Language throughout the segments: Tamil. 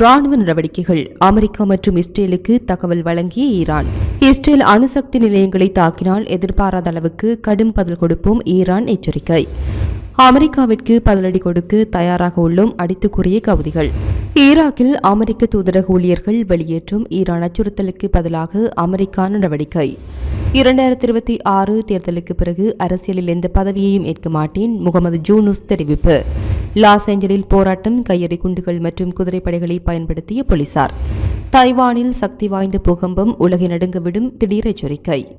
ராணுவ நடவடிக்கைகள் அமெரிக்கா மற்றும் இஸ்ரேலுக்கு தகவல் வழங்கிய ஈரான். இஸ்ரேல் அணுசக்தி நிலையங்களை தாக்கினால் எதிர்பாராத அளவுக்கு கடும் பதில் கொடுப்போம் ஈரான் எச்சரிக்கை. அமெரிக்காவிற்கு பதிலடி கொடுக்க தயாராக உள்ளும் அடித்துக்குரிய கவுதிகள். ஈராக்கில் அமெரிக்க தூதரக ஊழியர்கள் வெளியேற்றும் ஈரான் அச்சுறுத்தலுக்கு பதிலாக அமெரிக்கா நடவடிக்கை. இரண்டாயிரத்தி இருபத்தி ஆறு தேர்தலுக்கு பிறகு அரசியலில் எந்த பதவியையும் ஏற்க மாட்டேன் முகமது ஜூனுஸ் தெரிவிப்பு. லாஸ் ஏஞ்சலில் போராட்டம் கையெறி குண்டுகள் மற்றும் குதிரைப்படைகளை பயன்படுத்திய போலீசார். தைவானில் சக்தி வாய்ந்த பூகம்பம் உலகை நடுங்கவிடும் திடீர் எச்சரிக்கை.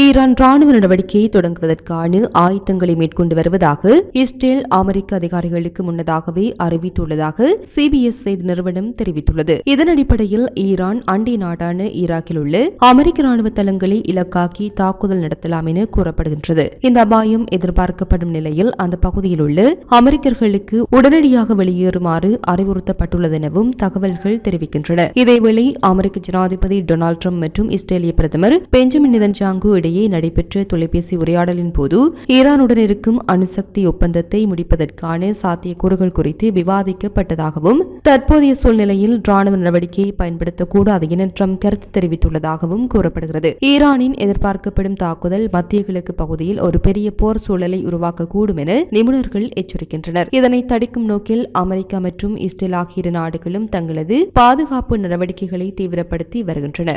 ஈரான் ராணுவ நடவடிக்கையை தொடங்குவதற்கான ஆயத்தங்களை மேற்கொண்டு வருவதாக இஸ்ரேல் அமெரிக்க அதிகாரிகளுக்கு முன்னதாகவே அறிவித்துள்ளதாக சிபிஎஸ் செய்தி நிறுவனம் தெரிவித்துள்ளது. இதன் அடிப்படையில் ஈரான் அண்டை நாடான ஈராக்கில் உள்ள அமெரிக்க ராணுவ தளங்களை இலக்காக்கி தாக்குதல் நடத்தலாம் என கூறப்படுகின்றது. இந்த அபாயம் எதிர்பார்க்கப்படும் நிலையில் அந்த பகுதியில் உள்ள அமெரிக்கர்களுக்கு உடனடியாக வெளியேறுமாறு அறிவுறுத்தப்பட்டுள்ளது எனவும் தகவல்கள் தெரிவிக்கின்றன. இதேவேளை அமெரிக்க ஜனாதிபதி டொனால்டு ட்ரம்ப் மற்றும் இஸ்ரேலிய பிரதமர் பெஞ்சமின் நிதன்ஜாங்கு இடையே நடைபெற்ற தொலைபேசி உரையாடலின் போது ஈரானுடன் இருக்கும் அணுசக்தி ஒப்பந்தத்தை முடிப்பதற்கான சாத்தியக்கூறுகள் குறித்து விவாதிக்கப்பட்டதாகவும் தற்போதைய சூழ்நிலையில் ராணுவ நடவடிக்கையை பயன்படுத்தக்கூடாது என ட்ரம்ப் கருத்து தெரிவித்துள்ளதாகவும் கூறப்படுகிறது. ஈரானின் எதிர்பார்க்கப்படும் தாக்குதல் மத்திய கிழக்கு பகுதியில் ஒரு பெரிய போர் சூழலை உருவாக்கக்கூடும் என நிபுணர்கள் எச்சரிக்கின்றனர். இதனை தடுக்கும் நோக்கில் அமெரிக்கா மற்றும் இஸ்ரேல் ஆகிய இரு நாடுகளும் தங்களது பாதுகாப்பு நடவடிக்கைகளை தீவிரப்படுத்தி வருகின்றன.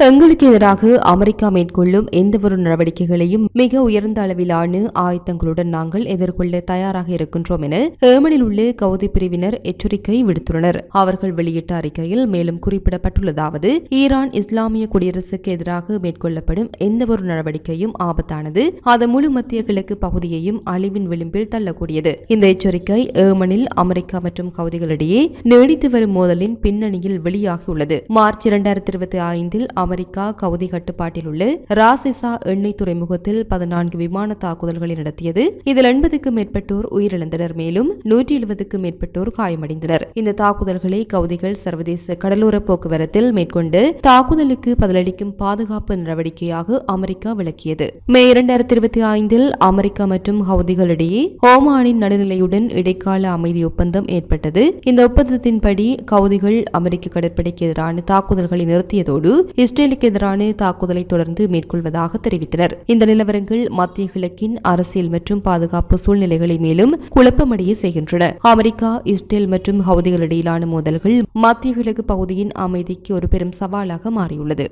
எங்களுக்கு எதிராக அமெரிக்கா மேற்கொள்ளும் எந்தவொரு நடவடிக்கைகளையும் மிக உயர்ந்த அளவிலான ஆயுதங்களுடன் நாங்கள் எதிர்கொள்ள தயாராக இருக்கின்றோம் என ஏமனில் உள்ள கவுதி பிரிவினர் எச்சரிக்கை விடுத்துள்ளனர். அவர்கள் வெளியிட்ட அறிக்கையில் மேலும் குறிப்பிடப்பட்டுள்ளதாவது ஈரான் இஸ்லாமிய குடியரசுக்கு எதிராக மேற்கொள்ளப்படும் எந்தவொரு நடவடிக்கையும் ஆபத்தானது. அது முழு மத்திய கிழக்கு பகுதியையும் அழிவின் விளிம்பில் தள்ளக்கூடியது. இந்த எச்சரிக்கை ஏமனில் அமெரிக்கா மற்றும் கவுதிகளிடையே நீடித்து வரும் மோதலின் பின்னணியில் வெளியாகியுள்ளது. மார்ச் இரண்டாயிரத்தி இருபத்தி ஐந்தில் அமெரிக்கா கவுதி கட்டுப்பாட்டில் உள்ள ராசிசா எண்ணெய் துறைமுகத்தில் பதினான்கு விமான தாக்குதல்களை நடத்தியது. இதில் எண்பதுக்கும் மேற்பட்டோர் உயிரிழந்தனர். மேலும் நூற்றி எழுபதுக்கும் மேற்பட்டோர் காயமடைந்தனர். இந்த தாக்குதல்களை கவுதிகள் சர்வதேச கடலோர போக்குவரத்தில் மேற்கொண்டு தாக்குதலுக்கு பதிலளிக்கும் பாதுகாப்பு நடவடிக்கையாக அமெரிக்கா விளக்கியது. மே இரண்டாயிரத்தி இருபத்தி ஐந்தில் அமெரிக்கா மற்றும் ஹவுதிகளிடையே ஓமானின் நடுநிலையுடன் இடைக்கால அமைதி ஒப்பந்தம் ஏற்பட்டது. இந்த ஒப்பந்தத்தின்படி கவுதிகள் அமெரிக்க கடற்படைக்கு எதிரான தாக்குதல்களை நிறுத்தியதோடு இஸ்ரேலுக்கு எதிரான தாக்குதலை தொடர்ந்து மேற்கொள்வதாக தெரிவித்தனர். இந்த நிலவரங்கள் மத்திய கிழக்கின் அரசியல் மற்றும் பாதுகாப்பு சூழ்நிலைகளை மேலும் குழப்பமடைய செய்கின்றன. அமெரிக்கா இஸ்ரேல் மற்றும் ஹவுதிகளிடையிலான மோதல்கள் மத்திய கிழக்கு பகுதியின் அமைதிக்கு ஒரு பெரும் சவாலாக மாறியுள்ளது.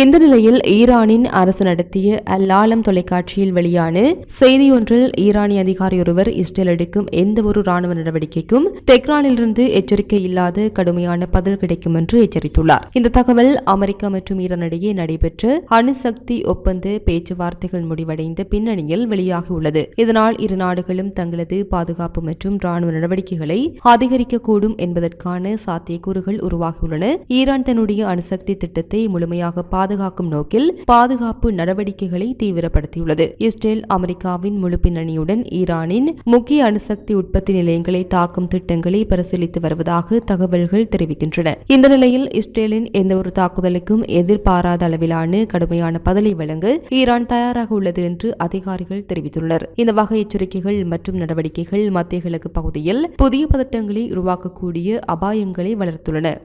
இந்த நிலையில் ஈரானின் அரசு நடத்திய அல்லாலம் தொலைக்காட்சியில் வெளியான செய்தியொன்றில் ஈரானிய அதிகாரி ஒருவர் இஸ்ரேல் எடுக்கும் எந்தவொரு ராணுவ நடவடிக்கைக்கும் தெஹ்ரானிலிருந்து எச்சரிக்கை இல்லாத கடுமையான பதில் கிடைக்கும் என்று எச்சரித்துள்ளார். இந்த தகவல் அமெரிக்கா மற்றும் ஈரான் இடையே நடைபெற்ற அணுசக்தி ஒப்பந்த பேச்சுவார்த்தைகள் முடிவடைந்த பின்னணியில் வெளியாகியுள்ளது இதனால் இரு நாடுகளும் தங்களது பாதுகாப்பு மற்றும் ராணுவ நடவடிக்கைகளை அதிகரிக்கக்கூடும் என்பதற்கான சாத்தியக்கூறுகள் உருவாகியுள்ளன. ஈரான் தன்னுடைய அணுசக்தி திட்டத்தை முழுமையாக பாதுகாக்கும் நோக்கில் பாதுகாப்பு நடவடிக்கைகளை தீவிரப்படுத்தியுள்ளது. இஸ்ரேல் அமெரிக்காவின் முழு பின்னணியுடன் ஈரானின் முக்கிய அணுசக்தி உற்பத்தி நிலையங்களை தாக்கும் திட்டங்களை பரிசீலித்து வருவதாக தகவல்கள் தெரிவிக்கின்றன. இந்த நிலையில் இஸ்ரேலின் எந்தவொரு தாக்குதலுக்கும் எதிர்பாராத அளவிலான கடுமையான பதிலை வழங்க ஈரான் தயாராக உள்ளது என்று அதிகாரிகள் தெரிவித்துள்ளனர். இந்த வகை எச்சரிக்கைகள் மற்றும் நடவடிக்கைகள் மத்திய கிழக்கு பகுதியில் புதிய பதட்டங்களை உருவாக்கக்கூடிய அபாயங்களை வளர்த்துள்ளன.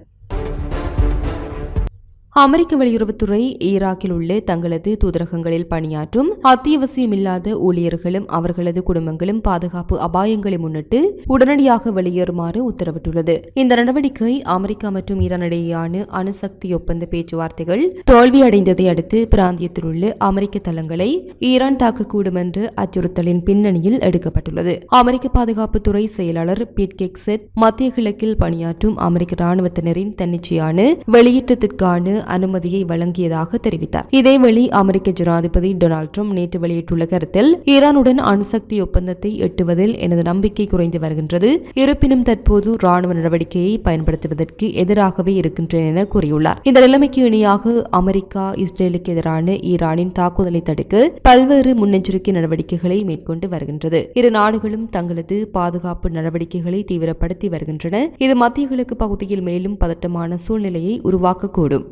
அமெரிக்க வெளியுறவுத்துறை ஈராக்கில் உள்ள தங்களது தூதரகங்களில் பணியாற்றும் அத்தியாவசியமில்லாத ஊழியர்களும் அவர்களது குடும்பங்களும் பாதுகாப்பு அபாயங்களை முன்னிட்டு உடனடியாக வெளியேறுமாறு உத்தரவிட்டுள்ளது. இந்த நடவடிக்கை அமெரிக்கா மற்றும் ஈரான் இடையேயான அணுசக்தி ஒப்பந்த பேச்சுவார்த்தைகள் தோல்வியடைந்ததை அடுத்து பிராந்தியத்தில் உள்ள அமெரிக்க தளங்களை ஈரான் தாக்கக்கூடும் என்ற அச்சுறுத்தலின் பின்னணியில் எடுக்கப்பட்டுள்ளது. அமெரிக்க பாதுகாப்புத்துறை செயலாளர் பீட் கெக்செட் மத்திய கிழக்கில் பணியாற்றும் அமெரிக்க ராணுவத்தினரின் தன்னிச்சையான வெளியீட்டத்திற்கான அனுமதியை வழங்கியதாக தெரிவித்தார். இதேவேளை அமெரிக்க ஜனாதிபதி டொனால்ட் ட்ரம்ப் நேற்று வெளியிட்டுள்ள கருத்தில் ஈரானுடன் அணுசக்தி ஒப்பந்தத்தை எட்டுவதில் எனது நம்பிக்கை குறைந்து வருகின்றது. இருப்பினும் தற்போது ராணுவ நடவடிக்கையை பயன்படுத்துவதற்கு எதிராகவே இருக்கின்றேன் என கூறியுள்ளார். இந்த நிலைமைக்கு இணையாக அமெரிக்கா இஸ்ரேலுக்கு எதிரான ஈரானின் தாக்குதலை தடுக்க பல்வேறு முன்னெச்சரிக்கை நடவடிக்கைகளை மேற்கொண்டு வருகின்றது. இரு நாடுகளும் தங்களது பாதுகாப்பு நடவடிக்கைகளை தீவிரப்படுத்தி வருகின்றன. இது மத்திய கிழக்கு பகுதியில் மேலும் பதட்டமான சூழ்நிலையை உருவாக்கக்கூடும்.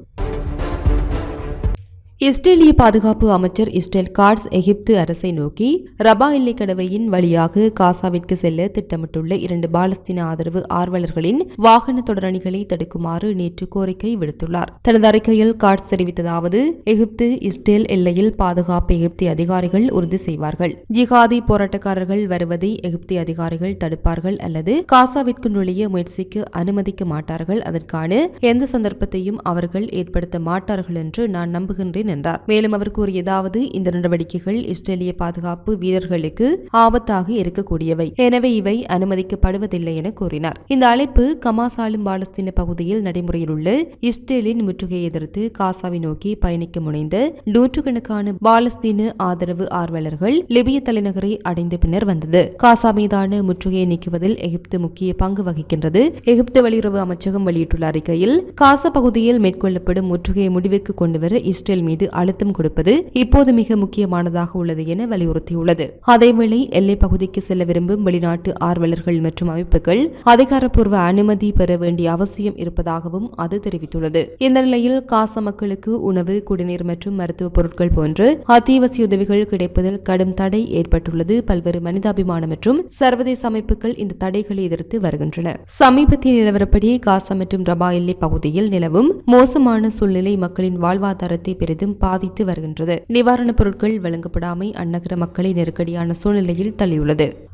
இஸ்ரேலிய பாதுகாப்பு அமைச்சர் இஸ்ரேல் கார்ட்ஸ் எகிப்து அரசை நோக்கி ரபா எல்லை கடவையின் வழியாக காசாவிற்கு செல்ல திட்டமிட்டுள்ள இரண்டு பாலஸ்தீன ஆதரவு ஆர்வலர்களின் வாகன தொடரணிகளை தடுக்குமாறு நேற்று கோரிக்கை விடுத்துள்ளார். தனது அறிக்கையில் கார்ட்ஸ் தெரிவித்ததாவது எகிப்து இஸ்ரேல் எல்லையில் பாதுகாப்பு எகிப்திய அதிகாரிகள் உறுதி செய்வார்கள். ஜிகாதி போராட்டக்காரர்கள் வருவதை எகிப்திய அதிகாரிகள் தடுப்பார்கள் அல்லது காசாவிற்கு நுழைய முயற்சிக்க அனுமதிக்க மாட்டார்கள். அதற்கான எந்த சந்தர்ப்பத்தையும் அவர்கள் ஏற்படுத்த மாட்டார்கள் என்று நான் நம்புகின்றேன் என்றார் மேலும் அவர் கூறியதாவது இந்த நடவடிக்கைகள் இஸ்ரேலிய பாதுகாப்பு வீரர்களுக்கு ஆபத்தாக இருக்கக்கூடியவை. எனவே இவை அனுமதிக்கப்படுவதில்லை என கூறினார். இந்த அழைப்பு கமாசாலும் பாலஸ்தீன பகுதியில் நடைமுறையில் உள்ள இஸ்ரேலின் முற்றுகையை எதிர்த்து காசாவை நோக்கி பயணிக்க முனைந்த நூற்றுக்கணக்கான பாலஸ்தீன ஆதரவு ஆர்வலர்கள் லிபிய தலைநகரை அடைந்த பின்னர் வந்தது. காசா மீதான முற்றுகையை நீக்குவதில் எகிப்து முக்கிய பங்கு வகிக்கின்றது. எகிப்து வெளியுறவு அமைச்சகம் வெளியிட்டுள்ள அறிக்கையில் காசா பகுதியில் மேற்கொள்ளப்படும் முற்றுகையை முடிவுக்கு கொண்டுவர இஸ்ரேல் மீது மீது அழுத்தம் கொடுப்பது இப்போது மிக முக்கியமானதாக உள்ளது என வலியுறுத்தியுள்ளது. அதேவேளை எல்லை பகுதிக்கு செல்ல விரும்பும் வெளிநாட்டு ஆர்வலர்கள் மற்றும் அமைப்புகள் அதிகாரப்பூர்வ அனுமதி பெற வேண்டிய அவசியம் இருப்பதாகவும் அது தெரிவித்துள்ளது. இந்த நிலையில் காச மக்களுக்கு உணவு குடிநீர் மற்றும் மருத்துவ பொருட்கள் போன்று அத்தியாவசிய உதவிகள் கிடைப்பதில் கடும் தடை ஏற்பட்டுள்ளது. பல்வேறு மனிதாபிமான மற்றும் சர்வதேச அமைப்புகள் இந்த தடைகளை எதிர்த்து வருகின்றன. சமீபத்திய நிலவரப்படி காசா மற்றும் ரபா எல்லை பகுதியில் நிலவும் மோசமான சூழ்நிலை மக்களின் வாழ்வாதாரத்தை பெரிதும் பாதித்து வருகின்றது. நிவாரணப் பொருட்கள் வழங்கப்படாமை அந்நகர மக்களை நெருக்கடியான சூழ்நிலையில் தள்ளியுள்ளது.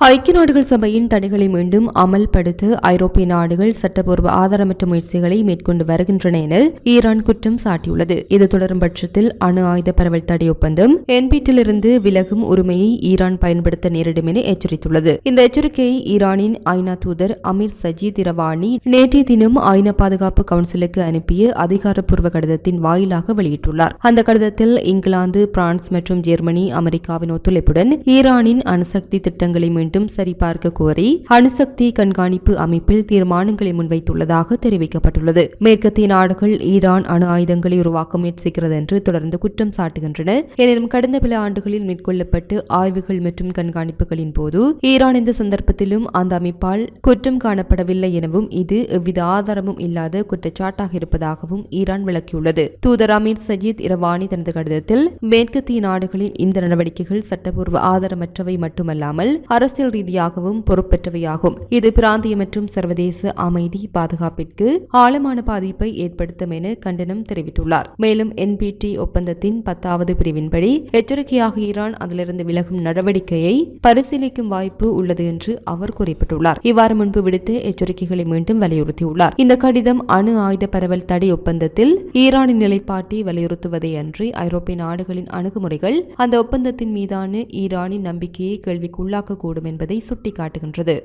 ஐக்கிய நாடுகள் சபையின் தடைகளை மீண்டும் அமல்படுத்த ஐரோப்பிய நாடுகள் சட்டப்பூர்வ ஆதாரமற்ற முயற்சிகளை மேற்கொண்டு வருகின்றன என ஈரான் குற்றம் சாட்டியுள்ளது. இது தொடரும் பட்சத்தில் அணு ஆயுத பரவல் தடை ஒப்பந்தம் என்பீட்டிலிருந்து விலகும் உரிமையை ஈரான் பயன்படுத்த நேரிடும் என எச்சரித்துள்ளது. இந்த எச்சரிக்கையை ஈரானின் ஐநா தூதர் அமீர் சஜித் இரவானி நேற்றைய தினம் ஐநா பாதுகாப்பு கவுன்சிலுக்கு அனுப்பிய அதிகாரப்பூர்வ கடிதத்தின் வாயிலாக வெளியிட்டுள்ளார். அந்த கடிதத்தில் இங்கிலாந்து பிரான்ஸ் மற்றும் ஜெர்மனி அமெரிக்காவின் ஒத்துழைப்புடன் ஈரானின் அணுசக்தி திட்டங்களை மீண்டும் சரிபார்க்க கோரி அணுசக்தி கண்காணிப்பு அமைப்பில் தீர்மானங்களை முன்வைத்துள்ளதாக தெரிவிக்கப்பட்டுள்ளது. மேற்கத்திய நாடுகள் ஈரான் அணு ஆயுதங்களை உருவாக்க முயற்சிக்கிறது என்று தொடர்ந்து குற்றம் சாட்டுகின்றன. எனினும் கடந்த பல ஆண்டுகளில் மேற்கொள்ளப்பட்டு ஆய்வுகள் மற்றும் கண்காணிப்புகளின் போது ஈரான் எந்த சந்தர்ப்பத்திலும் அந்த அமைப்பால் குற்றம் காணப்படவில்லை எனவும் இது எவ்வித ஆதாரமும் இல்லாத குற்றச்சாட்டாக இருப்பதாகவும் ஈரான் விளக்கியுள்ளது. தூதர் அமீர் சஜீத் இரவானி தனது கடிதத்தில் மேற்கத்திய நாடுகளின் இந்த நடவடிக்கைகள் சட்டபூர்வ ஆதாரமற்றவை மட்டுமல்லாமல் அரசு அரசியல் ரீதியாகவும் பொறுப்பற்றவையாகும். இது பிராந்திய மற்றும் சர்வதேச அமைதி பாதுகாப்பிற்கு ஆழமான பாதிப்பை ஏற்படுத்தும் என கண்டனம் தெரிவித்துள்ளார். மேலும் என்பிடி ஒப்பந்தத்தின் பத்தாவது பிரிவின்படி எச்சரிக்கையாக ஈரான் அதிலிருந்து விலகும் நடவடிக்கையை பரிசீலிக்கும் வாய்ப்பு உள்ளது என்று அவர் குறிப்பிட்டுள்ளார். இவ்வாறு முன்பு விடுத்த எச்சரிக்கைகளை மீண்டும் வலியுறுத்தியுள்ளார். இந்த கடிதம் அணு ஆயுத பரவல் தடை ஒப்பந்தத்தில் ஈரானின் நிலைப்பாட்டை வலியுறுத்துவதே அன்றி ஐரோப்பிய நாடுகளின் அணுகுமுறைகள் அந்த ஒப்பந்தத்தின் மீதான ஈரானின் நம்பிக்கையை கேள்விக்குள்ளாக்கக்கூடும் என்பதை சுட்டிக்காட்டுகின்றது.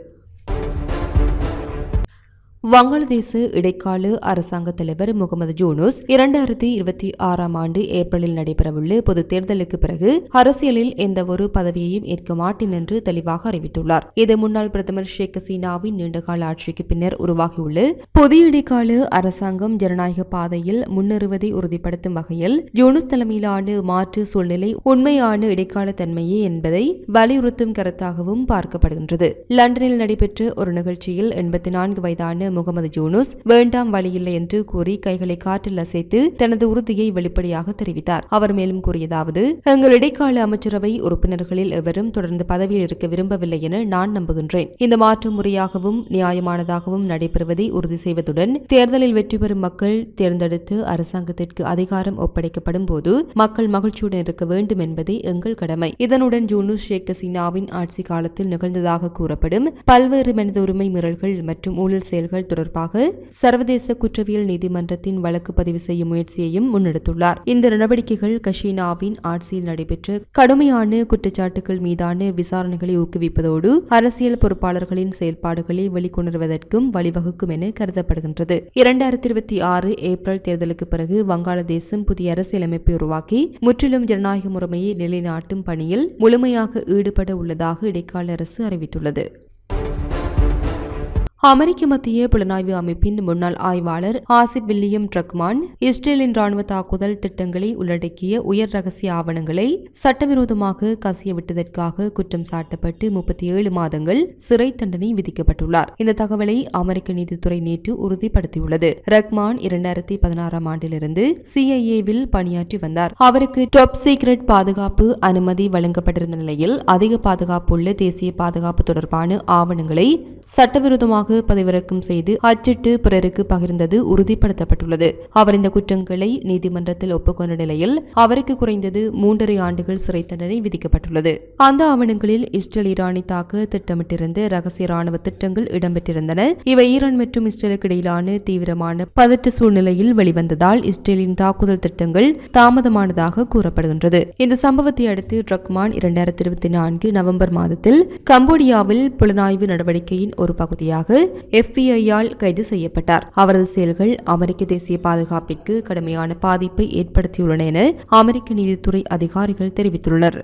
வங்காளதேச இடைக்கால அரசாங்க தலைவர் முகமது ஜூனூஸ் இரண்டாயிரத்தி இருபத்தி ஆறாம் ஆண்டு ஏப்ரலில் நடைபெறவுள்ள பொது தேர்தலுக்கு பிறகு அரசியலில் எந்தவொரு பதவியையும் ஏற்க மாட்டேன் என்று தெளிவாக அறிவித்துள்ளார். இது முன்னாள் பிரதமர் ஷேக் ஹசீனாவின் நீண்டகால ஆட்சிக்கு பின்னர் உருவாகியுள்ள புதிய இடைக்கால அரசாங்கம் ஜனநாயக பாதையில் முன்னேறுவதை உறுதிப்படுத்தும் வகையில் ஜூனூஸ் தலைமையிலான மாற்று சூழ்நிலை உண்மையான இடைக்கால தன்மையே என்பதை வலியுறுத்தும் கருத்தாகவும் பார்க்கப்படுகின்றது. லண்டனில் நடைபெற்ற ஒரு நிகழ்ச்சியில் எண்பத்தி நான்கு வயதான முகமது ஜூனூஸ் வேண்டாம் வழியில்லை என்று கூறி கைகளை காற்றில் அசைத்து தனது உறுதியை வெளிப்படையாக தெரிவித்தார். அவர் மேலும் கூறியதாவது எங்கள் இடைக்கால அமைச்சரவை உறுப்பினர்களில் எவரும் தொடர்ந்து பதவியில் இருக்க விரும்பவில்லை என நான் நம்புகின்றேன். இந்த மாற்று முறையாகவும் நியாயமானதாகவும் நடைபெறுவதை உறுதி செய்வதுடன் தேர்தலில் வெற்றி பெறும் மக்கள் தேர்ந்தெடுத்து அரசாங்கத்திற்கு அதிகாரம் ஒப்படைக்கப்படும் போது மக்கள் மகிழ்ச்சியுடன் இருக்க வேண்டும் என்பதே எங்கள் கடமை. இதனுடன் ஜூனூஸ் ஷேக் ஹசீனாவின் ஆட்சி காலத்தில் நிகழ்ந்ததாக கூறப்படும் பல்வேறு மனித உரிமை மீறல்கள் மற்றும் ஊழல் செயல்கள் நடவடிக்கைகள் தொடர்பாக சர்வதேச குற்றவியல் நீதிமன்றத்தின் வழக்கு பதிவு செய்யும் முயற்சியையும் முன்னெடுத்துள்ளார். இந்த நடவடிக்கைகள் கஷீனாவின் ஆட்சியில் நடைபெற்ற கடுமையான குற்றச்சாட்டுகள் மீதான விசாரணைகளை ஊக்குவிப்பதோடு அரசியல் பொறுப்பாளர்களின் செயல்பாடுகளை வெளிக்கொணர்வதற்கும் வழிவகுக்கும் என கருதப்படுகின்றது. இரண்டாயிரத்தி இருபத்தி ஆறு ஏப்ரல் தேர்தலுக்கு பிறகு வங்காளதேசம் புதிய அரசியலமைப்பை உருவாக்கி முற்றிலும் ஜனநாயக முறைமையை நிலைநாட்டும் பணியில் முழுமையாக ஈடுபட உள்ளதாக இடைக்கால அரசு அறிவித்துள்ளது. அமெரிக்க மத்திய புலனாய்வு அமைப்பின் முன்னாள் ஆய்வாளர் ஆசிப் வில்லியம் ட்ரக்மான் இஸ்ரேலின் ராணுவ தாக்குதல் திட்டங்களை உள்ளடக்கிய உயர் ரகசிய ஆவணங்களை சட்டவிரோதமாக கசியவிட்டதற்காக குற்றம் சாட்டப்பட்டு முப்பத்தி ஏழு மாதங்கள் சிறை தண்டனை விதிக்கப்பட்டுள்ளார். இந்த தகவலை அமெரிக்க நீதித்துறை நேற்று உறுதிப்படுத்தியுள்ளது. ரக்மான் இரண்டாயிரத்தி பதினாறாம் ஆண்டிலிருந்து சிஐஏவில் பணியாற்றி வந்தார். அவருக்கு டாப் சீக்ரெட் பாதுகாப்பு அனுமதி வழங்கப்பட்டிருந்த நிலையில் அதிக பாதுகாப்புள்ள தேசிய பாதுகாப்பு தொடர்பான ஆவணங்களை சட்டவிரோதமாக பதிவிறக்கம் செய்து அச்சிட்டு பிறருக்கு பகிர்ந்தது உறுதிப்படுத்தப்பட்டுள்ளது. அவர் இந்த குற்றங்களை நீதிமன்றத்தில் ஒப்புக்கொண்ட நிலையில் அவருக்கு குறைந்தது மூன்றரை ஆண்டுகள் சிறை தண்டனை விதிக்கப்பட்டுள்ளது. அந்த ஆவணங்களில் இஸ்ரேல் ஈரானை தாக்க திட்டமிட்டிருந்த ரகசிய ராணுவ திட்டங்கள் இடம்பெற்றிருந்தன. இவை ஈரான் மற்றும் இஸ்ரேலுக்கு இடையிலான தீவிரமான பதற்ற சூழ்நிலையில் வெளிவந்ததால் இஸ்ரேலின் தாக்குதல் திட்டங்கள் தாமதமானதாக கூறப்படுகின்றது. இந்த சம்பவத்தை அடுத்து ட்ரக்மான் இரண்டாயிரத்தி இருபத்தி நான்கு நவம்பர் மாதத்தில் கம்போடியாவில் புலனாய்வு நடவடிக்கையின் ஒரு பகுதியாக எஃபிஐயால் கைது செய்யப்பட்டார். அவரது செயல்கள் அமெரிக்க தேசிய பாதுகாப்பிற்கு கடுமையான பாதிப்பை ஏற்படுத்தியுள்ளன என அமெரிக்க நீதித்துறை அதிகாரிகள் தெரிவித்துள்ளனர்.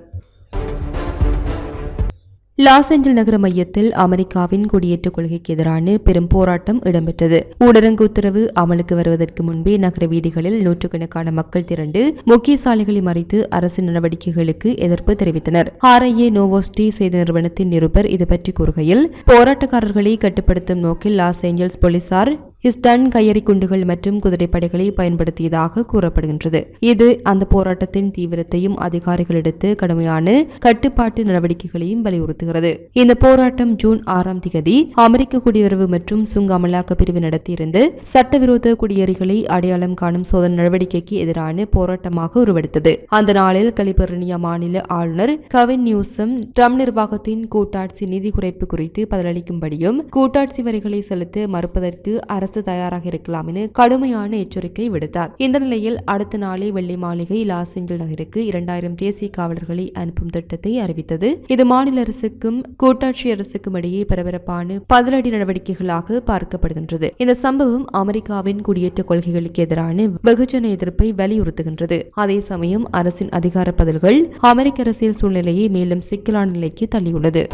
லாஸ் ஏஞ்சல் நகர மையத்தில் அமெரிக்காவின் குடியேற்ற கொள்கைக்கு எதிரான பெரும் போராட்டம் இடம்பெற்றது. ஊடரங்கு உத்தரவு அமலுக்கு வருவதற்கு முன்பே நகர வீதிகளில் நூற்றுக்கணக்கான மக்கள் திரண்டு முக்கிய சாலைகளை மறைத்து அரசின் நடவடிக்கைகளுக்கு எதிர்ப்பு தெரிவித்தனர். ஆர்ஐஏ நோவோஸ்டி செய்த நிறுவனத்தின் நிருபர் இது பற்றி கூறுகையில் போராட்டக்காரர்களை கட்டுப்படுத்தும் நோக்கில் லாஸ் ஏஞ்சல்ஸ் போலீசார் ஸ்டன் கையெறி குண்டுகள் மற்றும் குதிரைப்படைகளை பயன்படுத்தியதாக கூறப்படுகின்றது. இது அந்த போராட்டத்தின் தீவிரத்தையும் அதிகாரிகள் எடுத்து கடுமையான கட்டுப்பாட்டு நடவடிக்கைகளையும் வலியுறுத்துகிறது. இந்த போராட்டம் ஜூன் ஆறாம் தேதி அமெரிக்க குடியுறவு மற்றும் சுங்க அமலாக்க பிரிவு நடத்தியிருந்து சட்டவிரோத குடியேறிகளை அடையாளம் காணும் சோதனை நடவடிக்கைக்கு எதிரான போராட்டமாக உருவெடுத்தது. அந்த நாளில் கலிபோர்னியா மாநில ஆளுநர் கவின் நியூசம் ட்ரம்ப் நிர்வாகத்தின் கூட்டாட்சி நிதி குறைப்பு குறித்து பதிலளிக்கும்படியும் கூட்டாட்சி வரிகளை செலுத்த மறுப்பதற்கு அரசு தயாராக இருக்கலாம் என கடுமையான எச்சரிக்கை விடுத்தார். இந்த நிலையில் அடுத்த நாளே வெள்ளி மாளிகை லாஸ் ஏஞ்சல் நகருக்கு இரண்டாயிரம் தேசிய காவலர்களை அனுப்பும் திட்டத்தை அறிவித்தது. இது மாநில அரசுக்கும் கூட்டாட்சி அரசுக்கும் இடையே பரபரப்பான பதிலடி நடவடிக்கைகளாக பார்க்கப்படுகின்றது. இந்த சம்பவம் அமெரிக்காவின் குடியேற்ற கொள்கைகளுக்கு எதிரான வெகுஜன எதிர்ப்பை வலியுறுத்துகின்றது. அதே சமயம் அரசின் அதிகார பதில்கள் அமெரிக்க அரசியல் சூழ்நிலையை மேலும் சிக்கலான நிலைக்கு தள்ளியுள்ளது.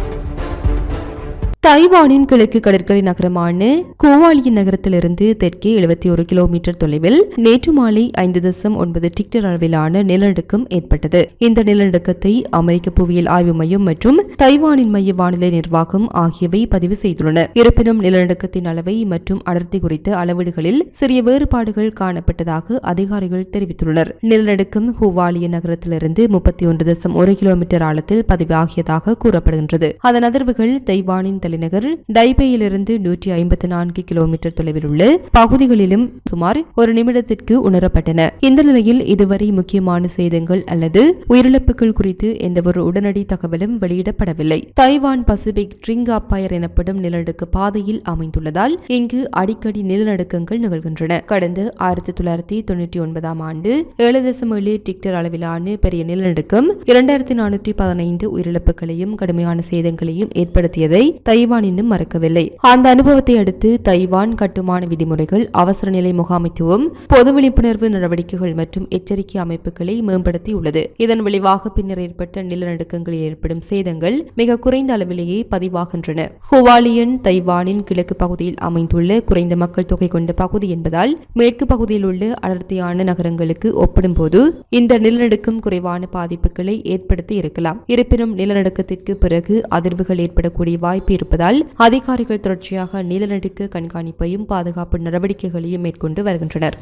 தைவானின் கிழக்கு கடற்கரை நகரமான கோவாலியின் நகரத்திலிருந்து தெற்கே எழுபத்தி ஒரு கிலோமீட்டர் தொலைவில் நேற்று மாலை ஐந்து தசம் ஒன்பது டிக்டர் அளவிலான நிலநடுக்கம் ஏற்பட்டது. இந்த நிலநடுக்கத்தை அமெரிக்க புவியியல் ஆய்வு மையம் மற்றும் தைவானின் மைய வானிலை நிர்வாகம் ஆகியவை பதிவு செய்துள்ளன. இருப்பினும் நிலநடுக்கத்தின் அளவை மற்றும் அடர்த்தி குறித்த அளவீடுகளில் சிறிய வேறுபாடுகள் காணப்பட்டதாக அதிகாரிகள் தெரிவித்துள்ளனர். நிலநடுக்கம் ஹூவாலிய நகரத்திலிருந்து முப்பத்தி ஒன்று தசம் ஒரு கிலோமீட்டர் ஆழத்தில் பதிவாகியதாக கூறப்படுகின்றது. அதன் அதிர்வுகள் தைவானின் தலைநகர் டைபேயிலிருந்து நூற்றி ஐம்பத்தி நான்கு கிலோமீட்டர் தொலைவில் உள்ள பகுதிகளிலும் சுமார் ஒரு நிமிடத்திற்கு உணரப்பட்டன. இந்த நிலையில் இதுவரை முக்கியமான சேதங்கள் அல்லது உயிரிழப்புகள் குறித்து எந்தவொரு உடனடி தகவலும் வெளியிடப்படவில்லை. தைவான் பசிபிக் ட்ரிங் அப்பாயர் எனப்படும் நிலநடுக்க பாதையில் அமைந்துள்ளதால் இங்கு அடிக்கடி நிலநடுக்கங்கள் நிகழ்கின்றன. கடந்த ஆயிரத்தி தொள்ளாயிரத்தி தொண்ணூற்றி ஒன்பதாம் ஆண்டு ஏழு தசம் ஏழு டிக்டர் அளவிலான பெரிய நிலநடுக்கம் இரண்டாயிரத்தி நானூற்றி பதினைந்து உயிரிழப்புகளையும் கடுமையான சேதங்களையும் ஏற்படுத்தியதை தை தைவான் இன்னும் மறக்கவில்லை. அந்த அனுபவத்தை அடுத்து தைவான் கட்டுமான விதிமுறைகள் அவசர நிலை முகாமைத்துவம் பொது விழிப்புணர்வு நடவடிக்கைகள் மற்றும் எச்சரிக்கை அமைப்புகளை மேம்படுத்தியுள்ளது. இதன் விளைவாக பின்னர் ஏற்பட்ட நிலநடுக்கங்களில் ஏற்படும் சேதங்கள் மிக குறைந்த அளவிலேயே பதிவாகின்றன. ஹுவாலியன் தைவானின் கிழக்கு பகுதியில் அமைந்துள்ள குறைந்த மக்கள் தொகை கொண்ட பகுதி என்பதால் மேற்கு பகுதியில் உள்ள அடர்த்தியான நகரங்களுக்கு ஒப்பிடும்போது இந்த நிலநடுக்கம் குறைவான பாதிப்புகளை ஏற்படுத்தி இருக்கலாம். இருப்பினும் நிலநடுக்கத்திற்கு பிறகு அதிர்வுகள் ஏற்படக்கூடிய வாய்ப்பு இருப்பது இருப்பதால் அதிகாரிகள் தொடர்ச்சியாக நிலநடுக்க கண்காணிப்பையும் பாதுகாப்பு நடவடிக்கைகளையும் மேற்கொண்டு வருகின்றனர்.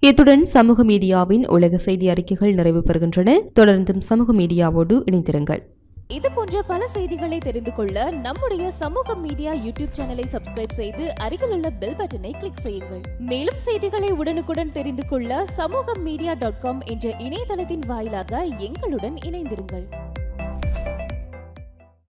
இத்துடன் சமூக மீடியாவின் உலக செய்தி அறிக்கைகள் நிறைவு பெறுகின்றன. தொடர்ந்தும் சமூக மீடியாவோடு இணைந்திருங்கள். இது போன்ற பல செய்திகளை தெரிந்து கொள்ள நம்முடைய சமூக மீடியா யூடியூப் சேனலை சப்ஸ்கிரைப் செய்து அருகில் உள்ள பெல் பட்டனை கிளிக் செய்யுங்கள். மேலும் செய்திகளை உடனுக்குடன் தெரிந்து கொள்ள சமூக மீடியா டாட் காம் என்ற இணையதளத்தின் வாயிலாக எங்களுடன் இணைந்திருங்கள்.